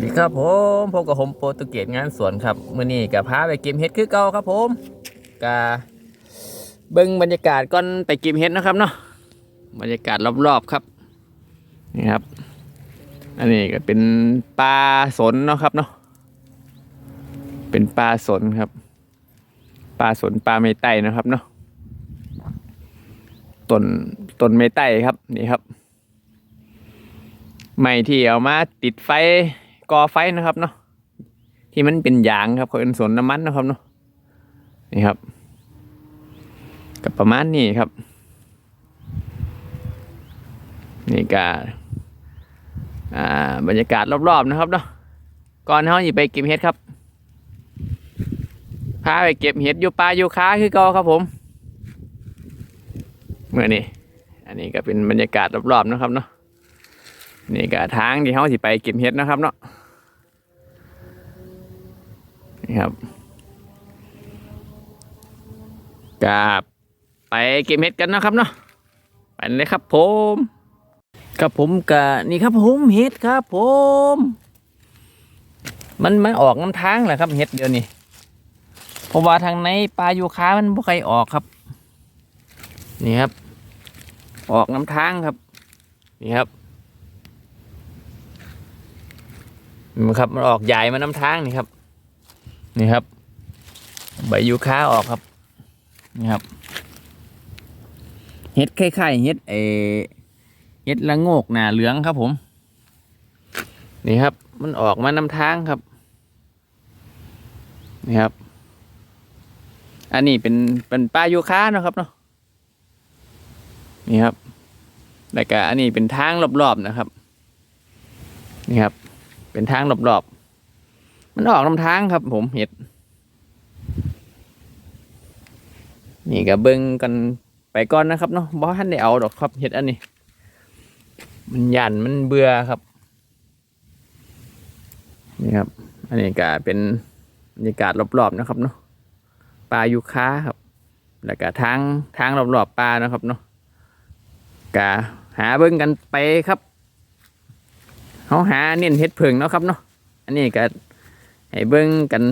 สวัสดีครับผมพบกับผมโปรตุเกสงานสวนครับมื่อนี้กับพาไปก็บเห็ดคือเก่าครับผมกาเบิ้งบรรยากาศก่อนไปก็บเห็ดนะครับเนาะบรรยากาศรอบๆครับนี่ครับ อันนี้ก็เป็นปลาสนเนาะครับเนาะเป็นปลาสนครับปลาสนปลาเมไต้นะครับเนาะต้นต้นเมไต้ครับนี่ครับไม้ที่เอามาติดไฟ ก่อไฟนะครับเนาะที่มันเป็นยางครับเขาเป็นสวนน้ำมันนะครับเนาะนี่ครับกับประมาณนี้ครับ นี่ก็อ่าบรรยากาศรอบๆนะครับเนาะก่อนเขาหยิไปเก็บเห็ดครับพาไปเก็บเห็ดอยู่ป่าอยู่ค้าคือเก่าครับผมเมื่อนี้อันนี้ก็เป็นบรรยากาศรอบๆนะครับเนาะนี่ก็ทางที่เขาสิไปเก็บเห็ดนะครับเนาะ ครับกับไปเก็บเห็ดกันนะครับเนาะไปเลยครับผมครับผมกับนี่ครับผมเห็ดครับ ผม มันมันออกน้ำทางแหละครับเห็ดเดี๋ยวนี้เพราะว่าทางในปลายูคามันบ่ใครออกครับ นี่ครับ ออกน้ำทางครับ นี่ครับมันครับ มันออกใหญ่มาน้ำทางนี่ครับ นี่ครับ ใบยูคาออกครับนี่ครับเห็ดไข่ๆเห็ดเอเห็ดละโงกหนาเหลืองครับผม นี่ครับ มันออกมาน้ำทางครับ นี่ครับ อันนี้เป็นเป็นปลายูคาเนาะครับเนาะนี่ครับแล้วก็อันนี้เป็นทางรอบๆนะครับ นี่ครับ เป็นทางรอบๆ มันออกลำทางครับ ผมเห็ด นี่ก็เบิ้งกันไปก่อนนะครับเนาะบ่ทันได้เอาดอกครับเห็ดอันนี้ มันหยันมันเบื่อครับ นี่ครับ อันนี้ก็เป็นบรรยากาศรอบๆนะครับเนาะปลายูคาครับ แล้วก็ทางทางรอบๆปลานะครับเนาะก็หาเบิ้งกันไปครับเขาหาเน้นเฮ็ดเพิงเนาะครับเนาะอันนี้ก็ ให้เบิ้งกัน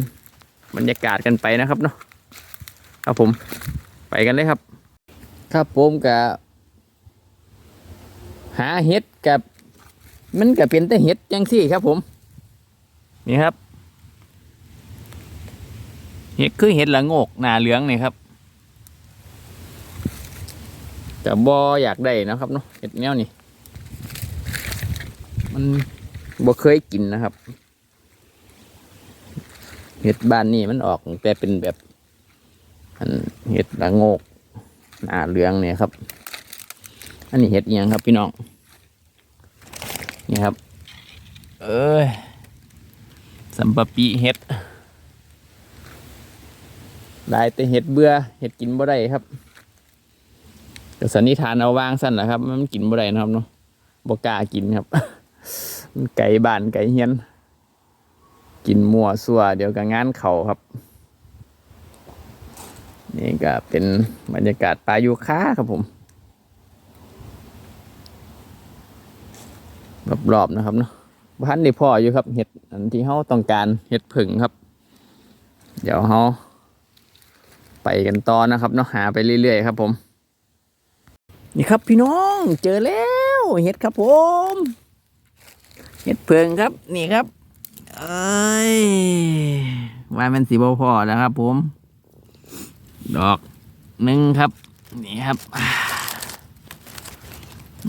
บรรยากาศกันไปนะครับเนาะครับผมไปกันเลยครับ ครับผมกับหาเห็ดกับมันก็เป็นแต่เห็ดจังสี่ครับผม นี่ครับ เห็ดคือเห็ดละโงกหนาเหลืองนี่ครับกับบออยากได้นะครับเนาะเห็ดแนวนี้มันบ่เคยกินนะครับ เห็ดบ้านนี่มันออกแต่เป็นแบบอันเห็ดละโงกหน้าเหลืองเนี่ยครับ อันนี้เห็ดอิหยังครับพี่น้อง นี่ครับ เอ้ยสัมปะปีเห็ดได้แต่เห็ดเบื่อเห็ดกินบ่ได้ครับก็สันนิษฐานเอาวางสั้นแหละครับ มันกินบ่ได้นะครับเนาะบ่กล้ากินครับมันไก่บ้านไก่เฮียน กินมั่วซั่วเดี๋ยวก็งานเขาครับ นี่ก็เป็นบรรยากาศปลายูคาครับผมรอบๆนะครับเนาะพันนี่พ่ออยู่ครับเห็ดอันที่เขาต้องการเห็ดผึ่งครับ เดี๋ยวเขาไปกันต่อนะครับเนาะหาไปเรื่อยๆครับ ผม นี่ครับพี่น้องเจอแล้วเห็ดครับผม เห็ดเพิงครับนี่ครับ เอ้ยว่ามันสีบพอแล้วครับ ผม ดอกหนึ่งครับ นี่ครับ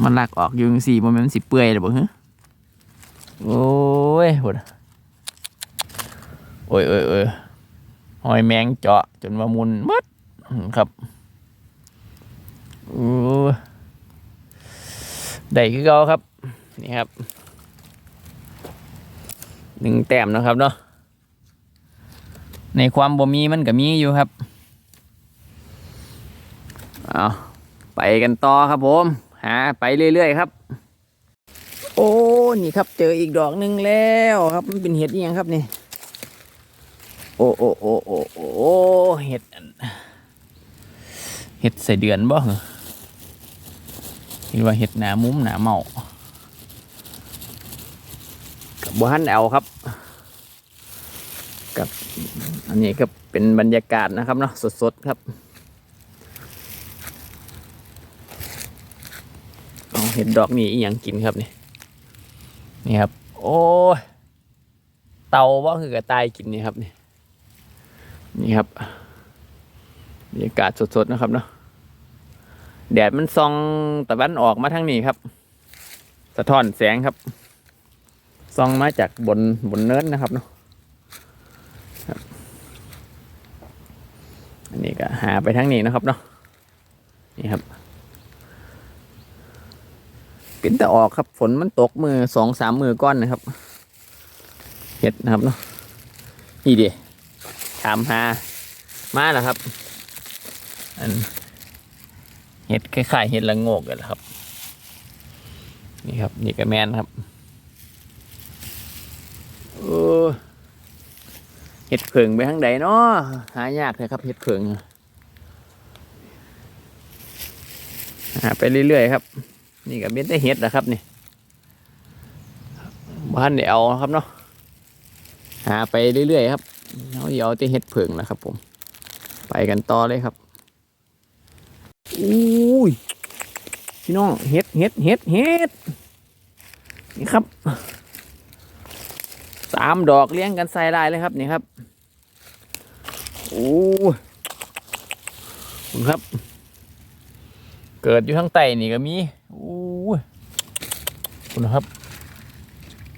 มันลักออกอยุงสี่มันมันสิเปื่อยหรือเปล่าฮะโอ้ยหดโอ้ยโอ้ยโอ้ยหอยแมงเจาะ จนว่ามุนหมดครับโอ้ยได้คือเก่าครับ นี่ครับ หนึ่งแต้มนะครับเนาะในความบ่มีมันก็มีอยู่ครับเอาไปกันต่อครับผม หาไปเรื่อยๆครับ โอ้นี่ครับ เจออีกดอกหนึ่งแล้วครับ มันเป็นเห็ดยังครับนี่โอ้โอ้โอ้โอ้โอ้เห็ดเห็ดใส่เดือนบ่เหรอคิดว่าเห็ดหนามุ้มหนาเมา บัวหันเอาครับ กับอันนี้ก็เป็นบรรยากาศนะครับเนาะสดๆครับเอาเห็ดดอกนี่อีหยังกินครับนี่นี่ครับ โอ้ยเตาว่าคือกระต่ายกินนี่ครับนี่นี่ครับบรรยากาศสดๆนะครับเนาะแดดมันส่องตะวันออกมาทางนี้ครับ สะท้อนแสงครับ ส่องมาจากบนบนเนินนะครับเนาะอันนี้ก็หาไปทั้งนี้นะครับเนาะนี่ครับเป็นแต่ออกครับฝนมันตกมือสองสามมือก้อนนะครับเห็ดนะครับเนาะนี่ดิถามหามาแล้วครับ อันเห็ดคล้ายๆเห็ดละโงกเลยแหละครับ นี่ครับ นี่ก็แมนครับโอ้ เห็ดเผิงไปทางใดเนาะหายากเลยครับเห็ดเผิงหาไปเรื่อยๆครับ นี่ก็เป็นแต่เห็ดนะครับนี่บ้านเดี๋ยวครับเนาะหาไปเรื่อยๆครับเราเดี๋ยวเอาแต่เห็ดเผิงนะครับ ผม ไปกันต่อเลยครับอุ้ยพี่น้องเห็ดเห็ดเห็ดเห็ดนี่ครับ สามดอกเลี้ยงกันใส่ได้เลยครับนี่ครับโอ้คุณครับ เกิดอยู่ทั้งไตนี่ก็มีโอ้คุณครับ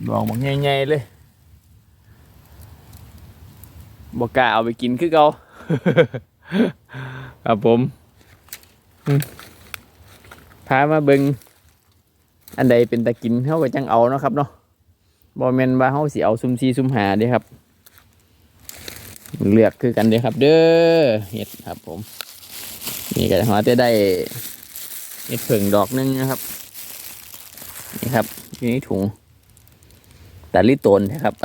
ดอกบักใหญ่ๆเลยบอกกาเอาไปกินคือเกาครับผมอืมพามาเบิงอันใดเป็นตะกินเขาก็จังเอาเนาะครับเนาะ บอแมนว่าเขาสิเอาซุมซีซุมหาเด้ครับ เลือกคือกันเด้ครับ เด้อเห็ดครับ ผม นี่ก็หาจะได้เห็ดเผิงดอกหนึงนะครับ นี่ครับอยู่ในถุงแต่ลิโตนนะครับ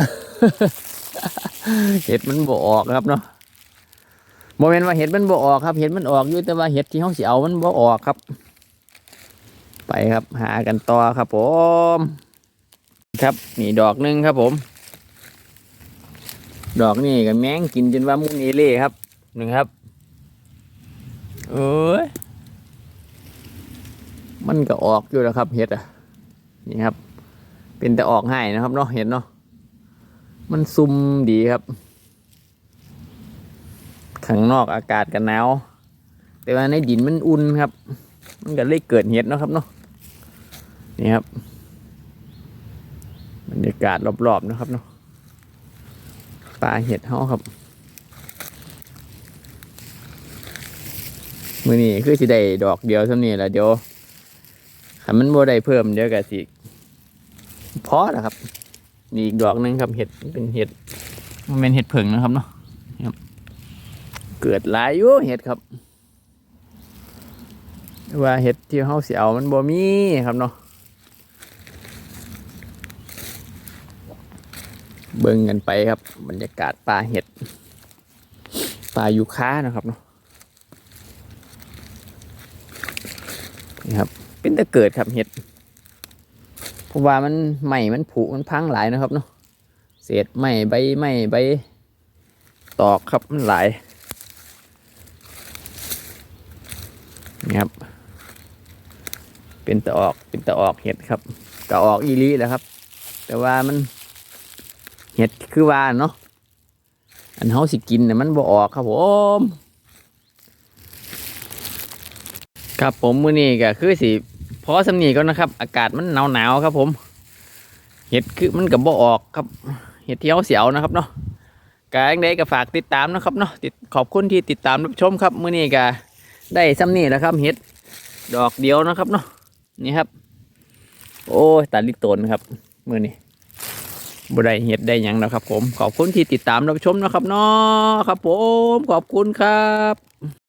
เห็ดมันบ่ออกครับเนาะโมเมนว่าเห็ดมันบ่ออกครับ เห็ดมันออกอยู่แต่ว่าเห็ดที่เขาสิเอามันบ่ออกครับ ไปครับ หากันต่อครับผม ครับนี่ดอกหนึ่งครับผม ดอกนี่กับแมงกินจนว่ามุนเอเล่ครับหนึ่งครับเอ้ยมันก็ออกอยู่แล้วครับเห็ดอะนี่ครับ เป็นแต่ออกให้นะครับเนาะเห็ดเนาะมันซุ่มดีครับข้างนอกอากาศกันหนาวแต่ว่าในดินมันอุ่นครับ มันก็เลยเกิดเห็ดเนาะครับเนาะนี่ครับากาศรอบๆนะครับเนาะปลาเห็ดเฮาครับ มือนี้คือสิได้ดอกเดียวเท่านี้แหละเดี๋ยวขันมันบ่ได้เพิ่มเดี๋ยวก็สิพอแล้วครับนี่อีกดอกหนึงครับเห็ดเป็นเห็ด มันเป็นเห็ดเผิงนะครับเนาะเกิดหลายอยู่เห็ดครับ ว่าเห็ดที่เฮาเสิเอามันบ่มีครับเนาะ เบิ่งกันไปครับ บรรยากาศป่าเห็ดป่ายูคานะครับเนาะนี่ครับ เป็นตะเกิดครับเห็ดเพราะว่ามันไหม้มันผุมันพังหลายนะครับเนาะเศษไหม้ใบไหม้ใบตอกครับมันหลายนี่ครับ เป็นตะออกเป็นตะออกเห็ดครับกะออกอีลีแหละครับ แต่ว่ามัน เห็ดคือว่าเนาะอันเฮาสิกินเนี่ยมันบ่ออกครับผมครับผมมื้อนี้ก็คือสิพอสำนีก็นะครับ อากาศมันหนาวหนาวๆครับผม เห็ดคือมันก็บบ่ออกครับ เห็ดเที่เฮาเสียวนะครับเนาะกางใดก็ฝากติดตามนะครับเนาะติดขอบคุณที่ติดตามรับชมครับมื้อนี้ก็ได้สำนีแล้วครับ เห็ดดอกเดียวนะครับเนาะนี่ครับ โอ้ยตัดลิโตนครับมื้อนี้ บได้เห็ดได้ยังนะครับผม ขอบคุณที่ติดตามรับชมนะครับเนาะครับผม ขอบคุณครับ